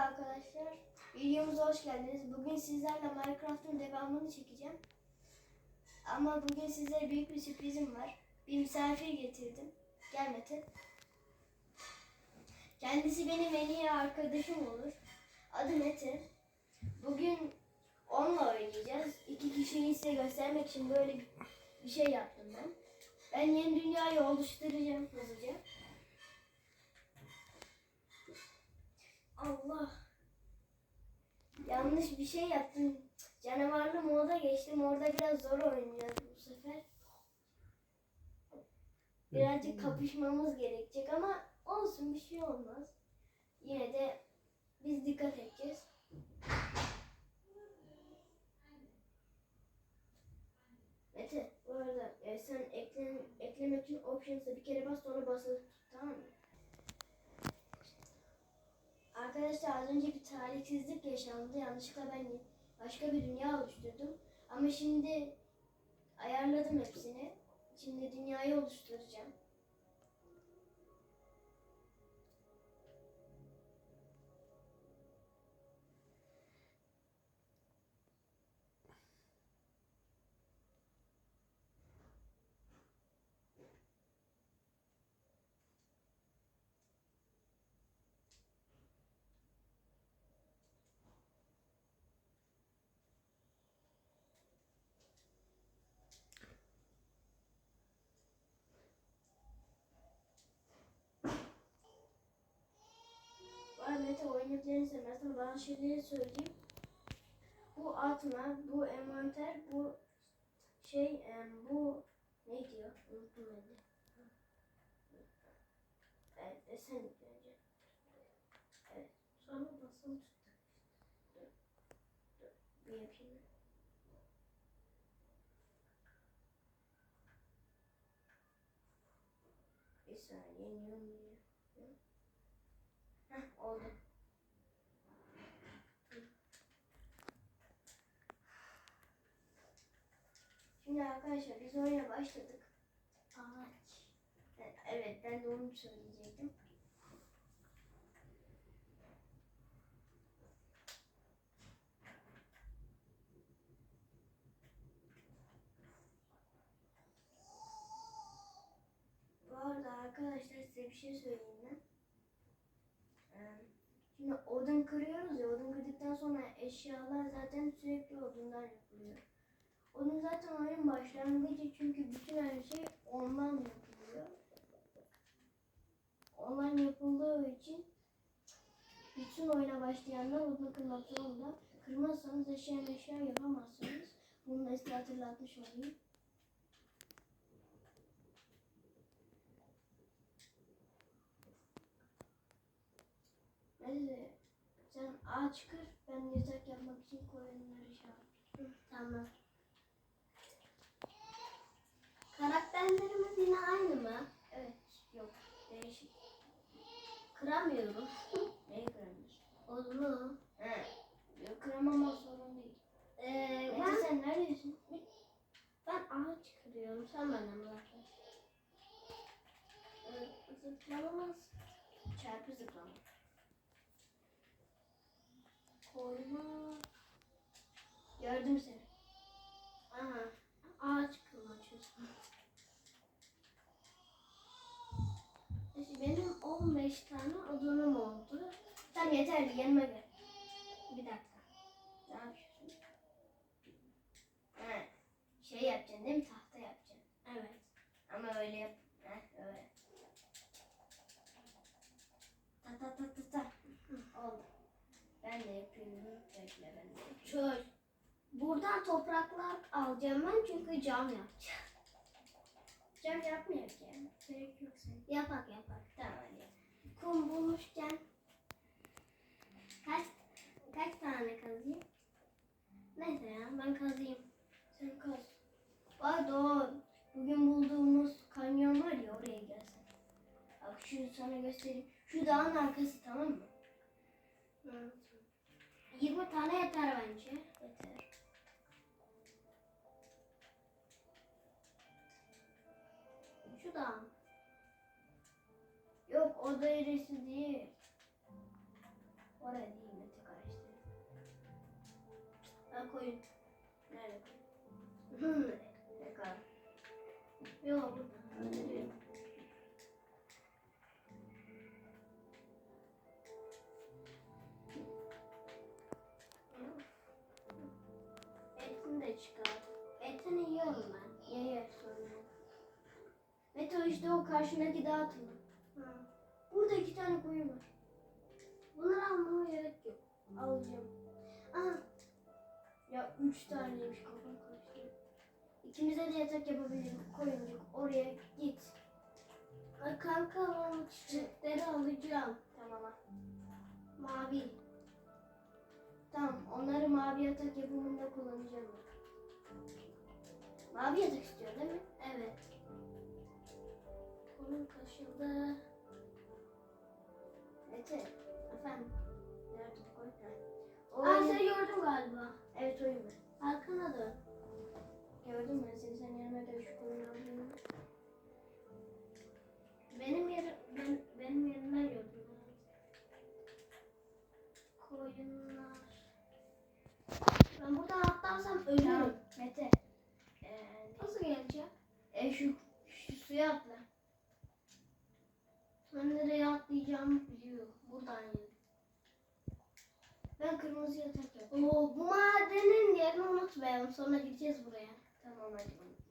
arkadaşlar. Videomuza hoş geldiniz. Bugün sizlerle Minecraft'ın devamını çekeceğim. Ama bugün size büyük bir sürprizim var. Bir misafir getirdim. Gel Mete. Kendisi benim en iyi arkadaşım olur. Adı Mete. Bugün onunla oynayacağız. İki kişiyi size göstermek için böyle bir şey yaptım ben. Ben yeni dünyayı oluşturacağım hızlıca. Allah. Yanlış bir şey yaptım. Canavarlı moda geçtim. Orada biraz zor oynayacağız bu sefer. Birazcık kapışmamız gerekecek ama olsun bir şey olmaz. Yine de biz dikkat edeceğiz. Mete bu arada e, sen ekle, eklemek için options'a bir kere bas sonra basılı tut tamam mı? Arkadaşlar az önce bir talihsizlik yaşandı. Yanlışlıkla ben başka bir dünya oluşturdum. Ama şimdi ayarladım hepsini. Şimdi dünyayı oluşturacağım. Oynayabilirini sevmezsen bana şeyleri söyleyeyim. Bu atma, bu envanter, bu şey, bu ne diyor? Unuttum ben de. Evet, desen önce. Evet, sonra basılı tuttum. Bir yapayım. Bir saniye, niye olmuyor? Heh, oldu. Şimdi arkadaşlar biz oyuna başladık. Ağaç. Evet ben de onu söyleyecektim. Bu arada arkadaşlar size bir şey söyleyeyim ben. Şimdi odun kırıyoruz ya, odun kırdıktan sonra eşyalar zaten sürekli odundan yapılıyor. Odun zaten oyunun başlangıcı çünkü bütün her şey ondan yapılıyor. Ondan yapıldığı için bütün oyuna başlayanlar odun kırmak zorunda. Kırmazsanız eşya eşya yapamazsınız. Bunu da size hatırlatmış olayım. Neyse sen ağaç kır ben yatak yapmak için koyunları şey yapayım. Tamam. Kıramıyorum. Neyi kırmış? Odunu. He. Yok kıramama sorun değil. Ee, ben, sen neredesin? ben ağaç kırıyorum. Sen bana mı zaten? Ee, zıplamamız. Çarpı zıplama. Koyma. Gördüm seni. Aha. Ağaç kırma çözüm. Benim 15 tane odunum oldu. Tamam yeterli yanıma gel. Bir dakika. Ne yapıyorsun? He. Şey yapacaksın değil mi? Tahta yapacaksın. Evet. Ama öyle yap. Heh, öyle. Ta ta ta ta ta. Oldu. Ben de yapıyorum. Bekle ben de yapayım. Çöl. Buradan topraklar alacağım ben çünkü cam yapacağım. Cam yapmıyor ki. Gerek yok senin. Yapak yapak. Tamam hadi. Kum bulmuşken kaç kaç tane kazayım? Neyse ya ben kazayım. Sen kaz. Var doğru. Bugün bulduğumuz kanyon var ya oraya gelsin. Bak şu sana göstereyim. Şu dağın arkası tamam mı? Hı. 20 tane yeter bence. Yeter. Şu da. Yok o dairesi değil. Oraya değil Mete karıştı. Ben koyayım. Nerede koyayım? Hmm, Yok. Mete işte o karşındaki dağa tırman. Hı. Burada iki tane koyun var. Bunları almama gerek yok. Alacağım. Aha, Ya üç taneymiş kafam karıştı. İkimize de yatak yapabilirim. Koyuncuk oraya git. ay kanka ben çiçekleri alacağım. Tamam al. Mavi. Tamam onları mavi yatak yapımında kullanacağım. Mavi yatak istiyor değil mi? Evet. Kolum kaşındı. Mete Efendim. nerede koy? Ha. O Aa seni gördüm galiba. Evet oyun ben. Arkana dön. Gördün mü seni sen yanıma gel şu alayım. Benim yerim, ben, benim yerimden gördüm. Koyunlar. Ben buradan atlarsam ölürüm. Mete. Ee, Nasıl geleceğim? e, şu, şu suya atla. Ben nereye atlayacağımı biliyorum. Buradan yerim. Ben kırmızı yatak yapayım. Oo, bu madenin yerini unutmayalım. Sonra gideceğiz buraya. Tamam hadi unutma.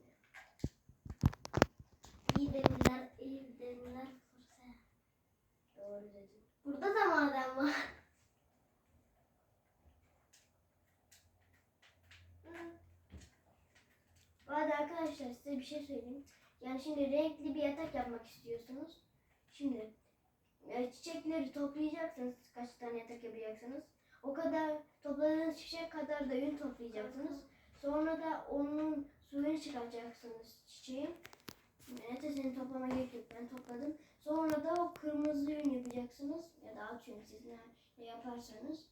İyi demirler, iyi demirler. fırsa. Doğru dedin. Burada da maden var. Hadi arkadaşlar size bir şey söyleyeyim. Yani şimdi renkli bir yatak yapmak istiyorsunuz. Şimdi e, çiçekleri toplayacaksınız. Kaç tane yapacaksınız. O kadar topladığınız çiçek kadar da yün toplayacaksınız. Sonra da onun suyunu çıkaracaksınız çiçeğin. Nete senin toplama gerek yok. Ben topladım. Sonra da o kırmızı yün yapacaksınız. Ya da alt siz ne, yaparsanız.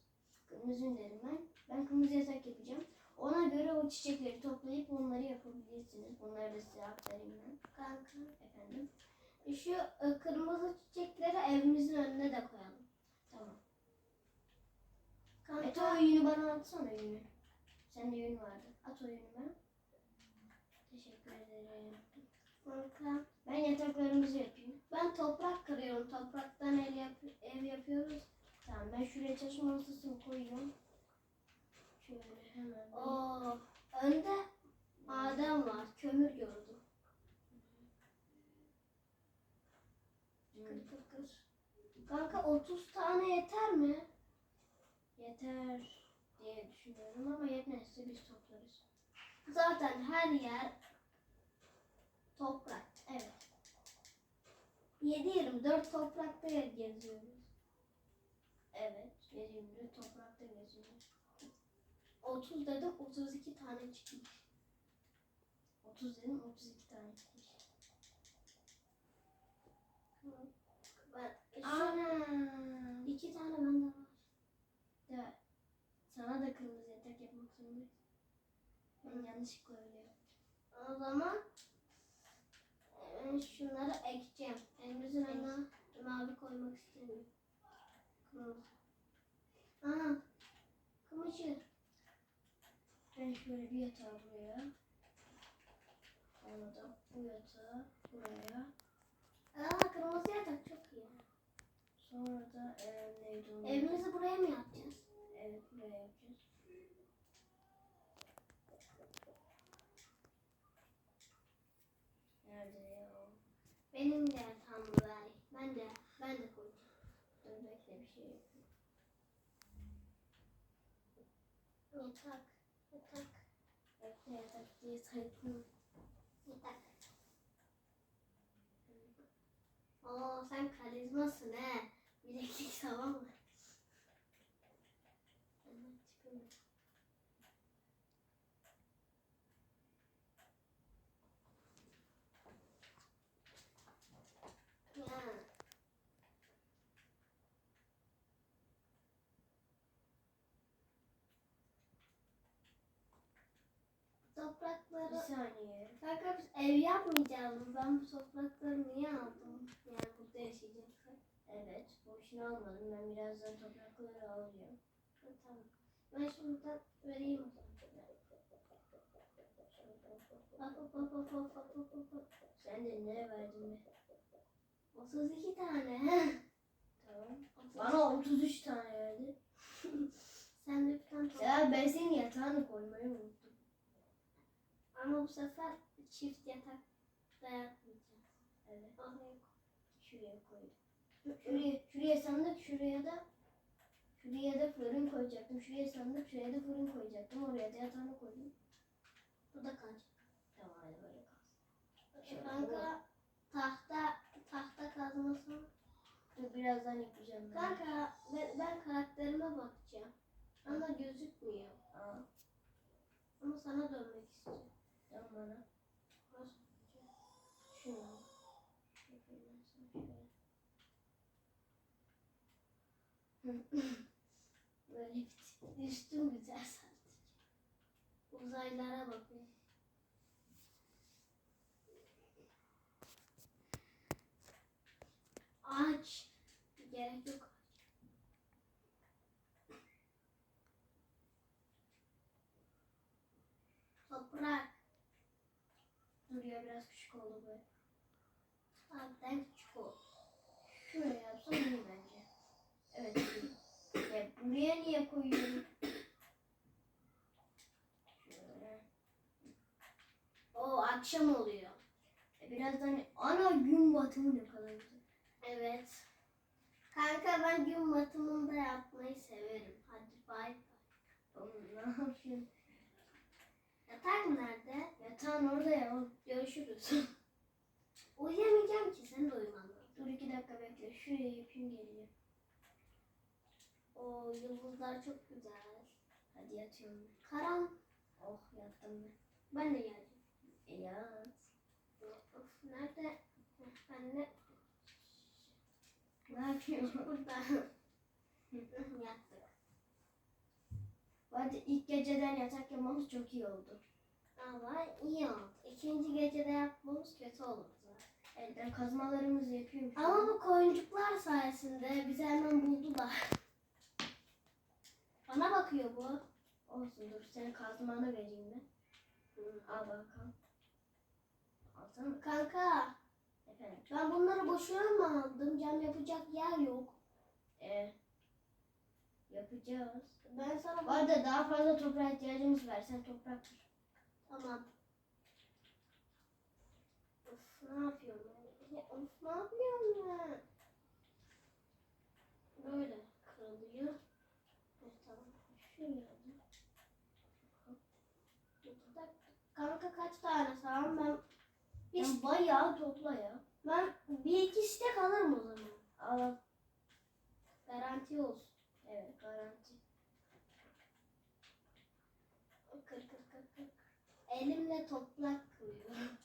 Kırmızı yün derim ben. Ben kırmızı yatak yapacağım. Ona göre o çiçekleri toplayıp onları yapabilirsiniz. Bunları da size aktarayım ben. Kanka. Efendim. Şu e, kırmızı çiçekleri evimizin önüne de koyalım. Tamam. Mete o Kanka. yünü bana atsana yünü. Sende yün vardı. At o yünü bana. Teşekkür ederim. Kanka. Ben yataklarımızı yapayım. Ben toprak kırıyorum. Topraktan ev, yap ev yapıyoruz. Tamam ben şuraya çalışma masasını koyuyorum. Şöyle hemen. Oo, önde maden var. Kömür gördüm. Hmm, Kır kır. Kanka 30 tane yeter mi? Yeter diye düşünüyorum ama yetmezse biz toplarız. Zaten her yer toprak. Evet. 7-24 toprakta geziyoruz. Evet. 724 toprakta geziyoruz. 30 dedim 32 tane çıkmış. 30 dedim 32 tane çıkmış. Ben, e, şu Ana. iki tane bende var. Ya sana da kırmızı yatak yapmak zorundayız. Ben yanlışlıkla yaptım. O zaman e, şunları ekeceğim. Ek. önüne mavi koymak istemiyorum. Kırmızı. Aha. Kımıcı. Ben şöyle bir yatağı buraya. Sonra da bu yatağı buraya. Aa kırmızı yatak çok iyi. Sonra da e, neydi onun? Evimizi buraya mı yapacağız? Evet buraya yapacağız. Nerede ya o? Benim de tam ver. Ben de ben de koyacağım. Dur bekle bir şey yapayım. Yatak. Yatak. Bekle yatak diye saydım. Yatak. Oo sen karizmasın he. Bileklik tamam mı? Hemen tipim. Ya. Bir Toprakları saniye. Kanka biz ev yapmayacağız? Ben bu toprakları niye aldım? Yani burada yaşayacaksak. Evet boşuna almadım. Ben birazdan toprakları alacağım. Ha, tamam. Ben şimdiden vereyim o zaman. Sen de ne verdin be? 32 tane. Tamam. 32. Bana 33 tane verdi. Sen de bir tane. Ya ben senin yatağını koymayı unuttum. Ama bu sefer çift yatak da yapmayacağız. Evet. Oraya. Şuraya koydum. Şuraya, şuraya sandık, şuraya da şuraya da fırın koyacaktım. Şuraya sandık, şuraya da fırın koyacaktım. Oraya da yatağını koydum. Bu da kaç? Tamam hadi böyle kalsın. Şöyle Kanka tahta tahta kazması. Birazdan yapacağım ben. Kanka ben, ben karakterime bakacağım. Ama gözükmüyor. Aa, Ama sana dönmek istiyorum. Tamam bana. Burası- Şunu al. Yapayım ben sana şöyle. Böyle bitti. Üstüm güzel sadece. Uzaylara bakıyor. Ağaç. Gerek yok. Toprak. Biraz küçük oldu bu. Zaten küçük ol. Şuraya yapsam iyi bence. Evet. Ya buraya niye koyuyorum? Şöyle. O akşam oluyor. E, Birazdan ana gün batımı ne kadar güzel. Evet. Kanka ben gün batımında yapmayı severim. Hadi bay bay. Oğlum ne yapıyorsun? Yatak nerede? Yatağın orada ya. Görüşürüz. Uyuyamayacağım ki sen de uyuman lazım. Dur iki dakika bekle. Şuraya yapayım geleceğim. O yıldızlar çok güzel. Hadi yatıyorum. Karan. Oh yattım ben. Ben de geleceğim. E yat. Of nerede? De Ne yapıyorsun? burada. Yattık. Hadi ilk geceden yatak yapmamız çok iyi oldu. Ama iyi oldu. İkinci gecede yapmamız kötü olurdu. Elden kazmalarımızı yapıyorum. şu Ama bu koyuncuklar sayesinde bizi hemen buldular. Bana bakıyor bu. Olsun dur senin kazmanı vereyim ben. Al bakalım. Alsana. Kanka Efendim. ben bunları boşuna mı aldım? Cam yapacak yer yok. E, yapacağız. Ben sana Bu arada daha fazla toprağa ihtiyacımız var. Sen toprak ver. Tamam. Of ne yapıyorum ben? Ya, of ne yapıyorum ben? Böyle kırılıyor. Evet, tamam. Şöyle Kanka kaç tane sağım ben? Bir, Sen bayağı topla ya. ben bir iki stek alırım o zaman. Al. Garanti olsun. Evet garanti. Kır kır kır kır. Elimle toprak kırıyorum.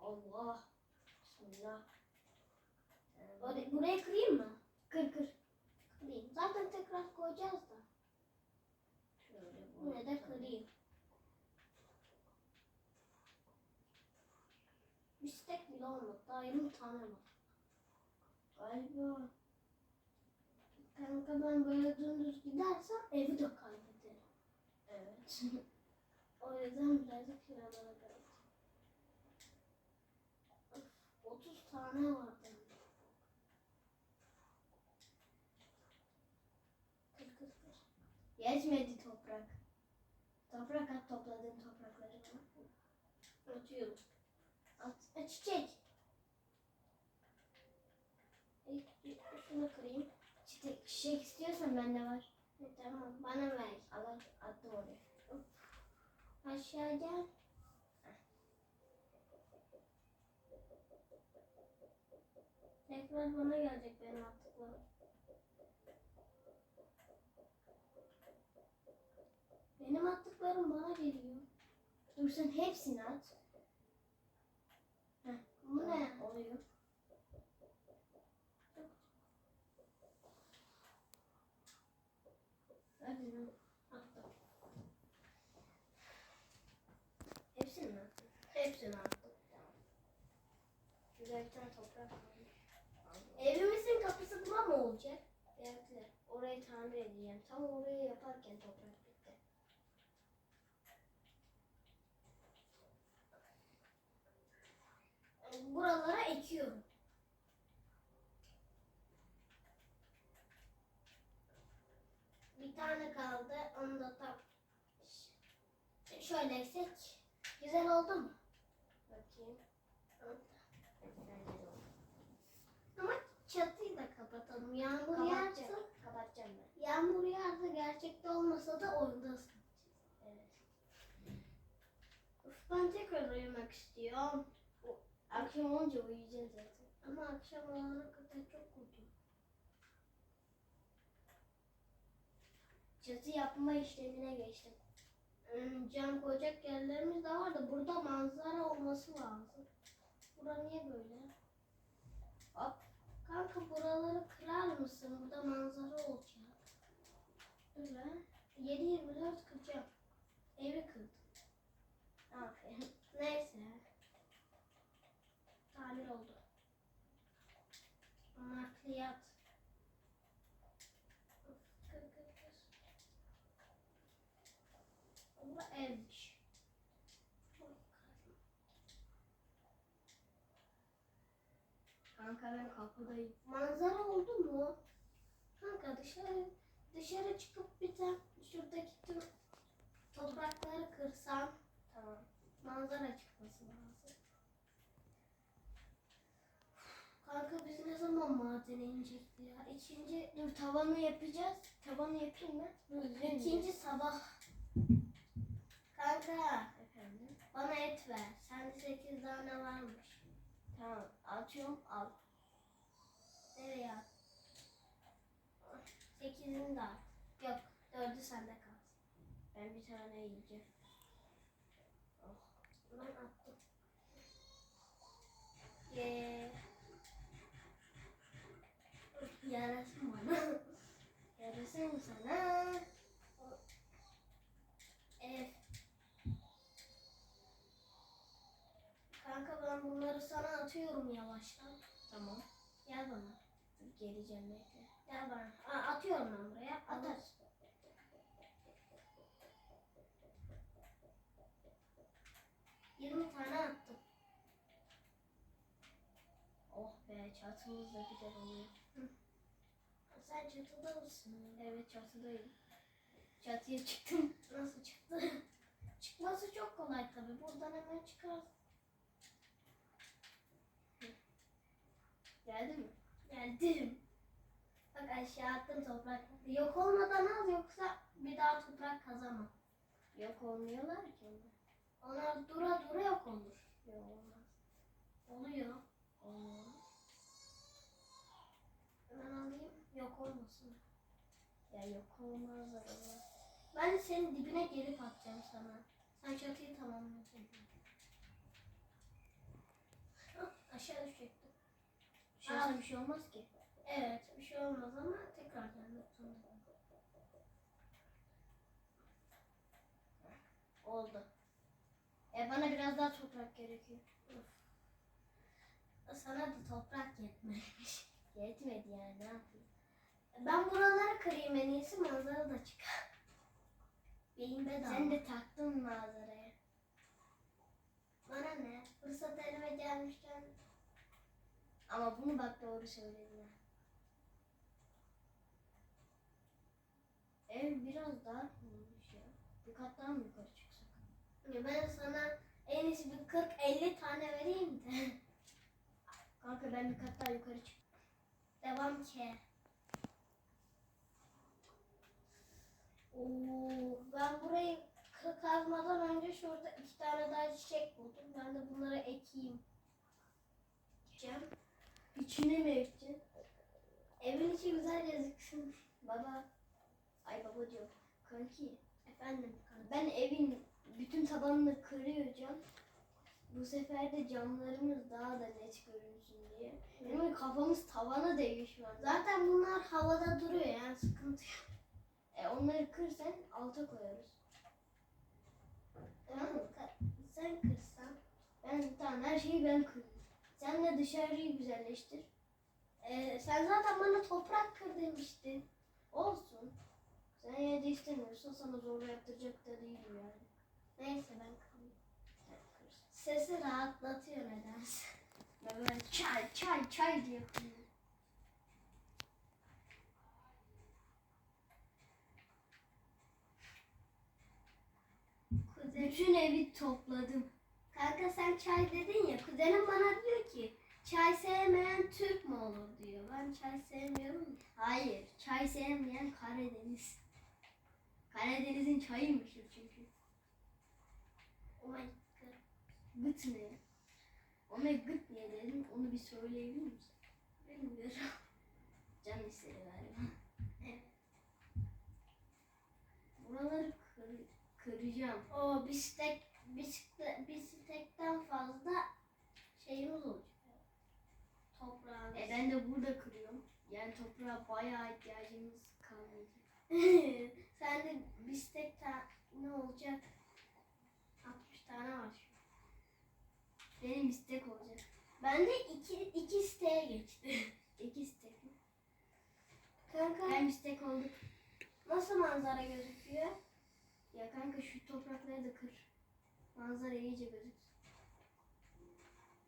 Allah. Bismillah. Ee, Buraya kırayım mı? Kır kır. Kırayım. Zaten tekrar koyacağız da. Şöyle Yine de kırayım. Bir stek bile olmadı. Daha 20 tane var. Galiba. Kanka ben böyle dümdüz gidersem evi de kaybederim. Evet. O yüzden birazcık kiralara geldim. Of, 30 tane var bende. Kır kır kır. Yetmedi toprak. Toprak at topladığın toprakları bana. Atıyorum. At. E, çiçek. E, şunu kırayım. Çiçek, çiçek istiyorsan bende var. E, tamam bana ver. Al al, attım oraya. Aşağı gel. Tekrar bana gelecek benim attıklarım. Benim attıklarım bana geliyor. Dur sen hepsini at. Bu ne? Oluyor. Hadi lan. Attım. Hepsini mi attın? Hepsini attım. Güzel bir tane toprak kalmış. Evimizin kapısı buna mı olacak? Bekle. Orayı tamir edeceğim. Tam orayı yaparken toprak bitti. buralara ekiyorum. Bir tane kaldı. Onu da tam şöyle eksik. Güzel oldu mu? Bakayım. Evet. Bence de oldu. Ama çatıyı da kapatalım. Yağmur Kapatacağım. yağsa, Kapatacağım ben. yağmur yağsa gerçekte olmasa da oyunda ısınacağız. Evet. Uf, ben tekrar uyumak istiyorum. Akşam olunca uyuyacağız zaten. Ama akşam olana kadar çok uyudum. Çatı yapma işlemine geçtim. Hmm, Cam koyacak yerlerimiz de var da burada manzara olması lazım. Bura niye böyle? Hop. Kanka buraları kırar mısın? Burada manzara olacak. Lan. 7-24 kıracağım. Evi kırdım. Aferin. Neyse. Tamir oldu. Nakliyat. Of, Kır kır kır. Bu evmiş. Kanka ben kapıdayım. Manzara oldu mu? Kanka dışarı dışarı çıkıp bir tane şuradaki tüm toprakları kırsam Tamam. manzara çıkması lazım. Kanka biz ne zaman madene inecekti ya? İkinci, Dur tavanı yapacağız. Tavanı yapayım mı? İkinci sabah. Kanka Efendim. bana et ver. Sende sekiz tane varmış. Tamam. Atıyorum al. Nereye at? Sekizini de at. Yok dördü sende kalsın. Ben bir tane yiyeceğim. Ben attım. Ye. Yarasın bana. Yarasın sana. Ev. Kanka ben bunları sana atıyorum yavaştan. Tamam. Gel bana. Geleceğim bekle. Gel bana. Aa, atıyorum ben buraya. At Atar. at. Yirmi tane attım. Oh be çatımız da güzel oluyor. Sen çatıda mısın? Evet çatıdayım. Çatıya çıktım. Nasıl çıktı? Çıkması çok kolay tabi. Buradan hemen çıkarsın. Geldi mi? Geldim. Bak aşağı attım toprak. Yok olmadan al yoksa bir daha toprak kazamam. Yok olmuyorlar ki onlar. Dura dura yok olur. Yok olmaz. Oluyor. Olmuyor. Ben alayım. Yok olmasın. Ya yok olmazlar onlar. Ben de senin dibine gelip atacağım sana. Sen çatıyı. Hah, aşağı düşecektim. Şurası bir şey olmaz ki. Evet bir şey olmaz ama tekrar gelmek zorundayım. Oldu. E bana biraz daha toprak gerekiyor. Sana da toprak yetmemiş. Yetmedi yani ne yapayım? Ben buraları kırayım en iyisi manzara da çıkar. Beyin bedava. Sen de taktın manzaraya. Bana ne? Fırsat elime gelmişken Ama bunu bak doğru söyledin. Ev biraz dar olmuş ya. Bir kat daha mı yukarı çıksak? ya ben sana en iyisi bir 40-50 tane vereyim de. Kanka ben bir kat daha yukarı çık. Devam ki. Oo, ben burayı kazmadan önce şurada iki tane daha çiçek buldum. Ben de bunları ekeyim. Ekeceğim. İçine mi ekeceksin? Evin içi güzel gözüksün. Baba. Ay babacığım. Kanki. Efendim kanka. Ben evin bütün tabanını kırıyorum. Bu sefer de camlarımız daha da net görünsün diye. Benim kafamız tavana değiyor şu an. Zaten bunlar havada duruyor yani sıkıntı yok. E onları kır sen alta koyarız. Tamam mı? Sen kırsan. Ben tamam her şeyi ben kırıyorum. Sen de dışarıyı güzelleştir. Ee, sen zaten bana toprak kır demiştin. Olsun. Sen yine de istemiyorsan sana zorla yaptıracak da değilim yani. Neyse ben kırsın. Sesi rahatlatıyor nedense. Ve böyle çay çay çay diye. Kuzen, Bütün evi topladım. Kanka sen çay dedin ya. Kuzenim bana diyor ki çay sevmeyen Türk mü olur diyor. Ben çay sevmiyorum. Hayır, çay sevmeyen Karadeniz. Karadeniz'in çayıymış çünkü. Oh my god. Gıt ne? Ona gıt niye dedim onu bir söyleyebilir misin? Bilmiyorum. Can istedi galiba. Buraları kır, kıracağım. O bistek, bisiklet, bisikletten fazla şeyimiz olacak. Toprağımız. E ben de burada kırıyorum. Yani toprağa bayağı ihtiyacımız kalmayacak. Sen de bistek ta- ne olacak? 60 tane var. Benim istek olacak. Ben de iki, iki siteye geçti. İki istek mi? Kanka Hem istek olduk. nasıl manzara gözüküyor? Ya kanka şu toprakları da kır. Manzara iyice gözüksün.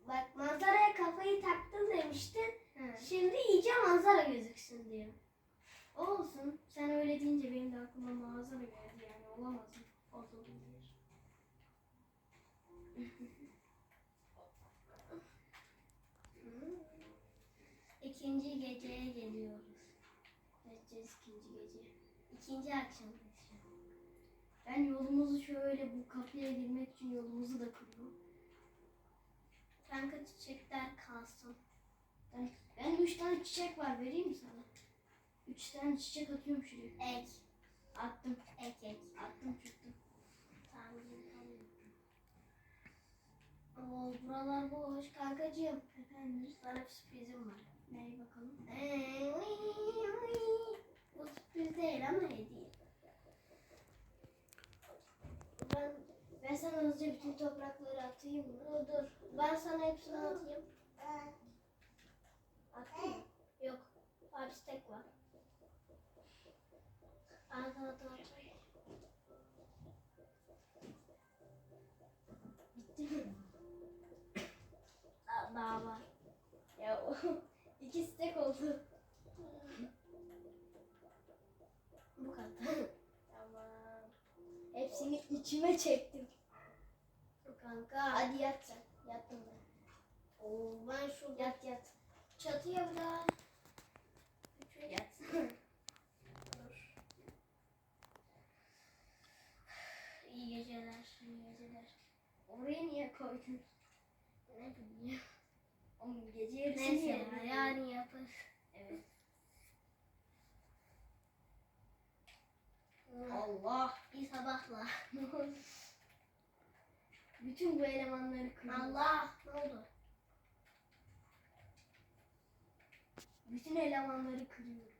Bak manzaraya kafayı taktın demiştin. He. Şimdi iyice manzara gözüksün diyor. Olsun. Sen öyle deyince benim de aklıma manzara geldi yani olamaz mı? Olabilir. İkinci geceye geliyoruz. Geçeceğiz ikinci gece. İkinci an. Ben yolumuzu şöyle bu kapıya girmek için yolumuzu da kırıyorum. Kanka çiçekler kalsın. Ben, ben üç tane çiçek var vereyim mi sana? Üç tane çiçek atıyorum şuraya. Ek. Attım. Ek ek. Attım çıktım. Tamam bakalım. Oo, buralar boş kankacığım. Efendim? Sana bir sürprizim var. Neye bakalım? Ee, Bu sürpriz değil ama hediye. Ben, Ben sana hızlıca bütün toprakları atayım mı? dur dur. Ben sana hepsini atayım. Attın mı? Yok. Abi stek var. At at at. Bitti mi? Aa, Daha var. Ya iki stek oldu. Bu kadar. Tamam. Hepsini içime çektim. Kanka. Hadi yat sen. Yattım ben. Oo, ben şurada Yat yat. çatıya biraz Yat. İyi geceler. İyi geceler. Oraya niye koydun? Ne bileyim. Oğlum gece yarısı Neyse ya, yarın yaparız. Evet. Allah. İyi sabahlar. Bütün bu elemanları kırdım. Allah ne oldu? Bütün elemanları kırıyorum.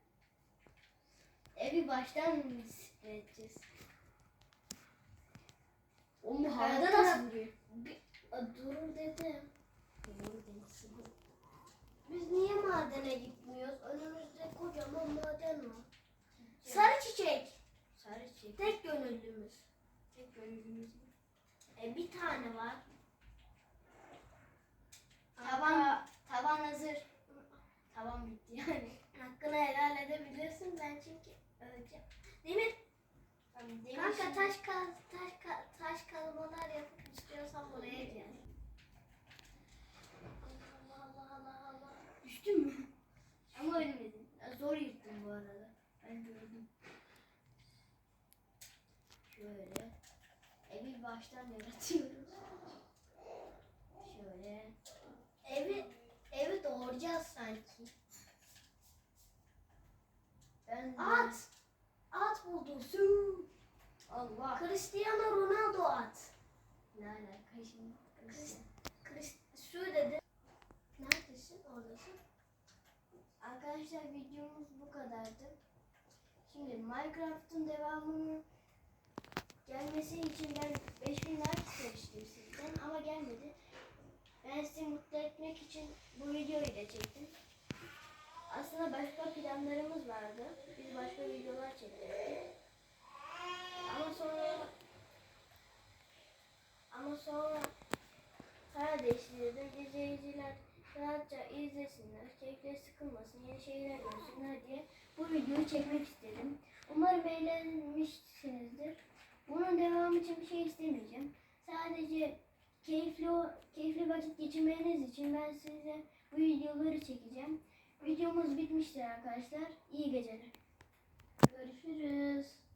Evi baştan mı disipline edeceğiz? Bu havada nasıl vuruyor? Durur dedim. Doğru demişsin. Biz niye madene gitmiyoruz? Önümüzde kocaman maden var. Sarı çiçek. Sarı çiçek. Tek gönüllümüz. Tek gönlümüz mü? E, bir tane var. Tavan, tavan hazır. Tavan bitti yani. Hakkını helal edebilirsin ben çünkü öleceğim. Değil mi? Demir Kanka şimdi- taş kaz, taş ka, taş kazmalar yapıp istiyorsan buraya gel. Allah Allah Allah Allah. Düştün mü? Ama ölmedin. Zor yırttın bu arada. Ben gördüm. Şöyle. Baştan yaratıyoruz. Şöyle. Evi evi doğuracağız sanki. Ben de- At. At buldum. Su. Allah. Cristiano Ronaldo at. Ne alaka şimdi? Chris, su dedi. Neredesin? Oradasın. Arkadaşlar videomuz bu kadardı. Şimdi Minecraft'ın devamını gelmesi için ben 5000 like istemiştim sizden ama gelmedi. Ben sizi mutlu etmek için bu videoyu da çektim. Aslında başka planlarımız vardı. Biz başka videolar çekecektik. Ama sonra ama sonra karar değiştirdim. İzleyiciler rahatça izlesinler, keyifleri sıkılmasın, yeni şeyler görsünler diye bu videoyu çekmek istedim. Umarım eğlenmişsinizdir. Bunun devamı için bir şey istemeyeceğim. Sadece keyifli keyifli vakit geçirmeniz için ben size bu videoları çekeceğim. Videomuz bitmiştir arkadaşlar. İyi geceler. Görüşürüz.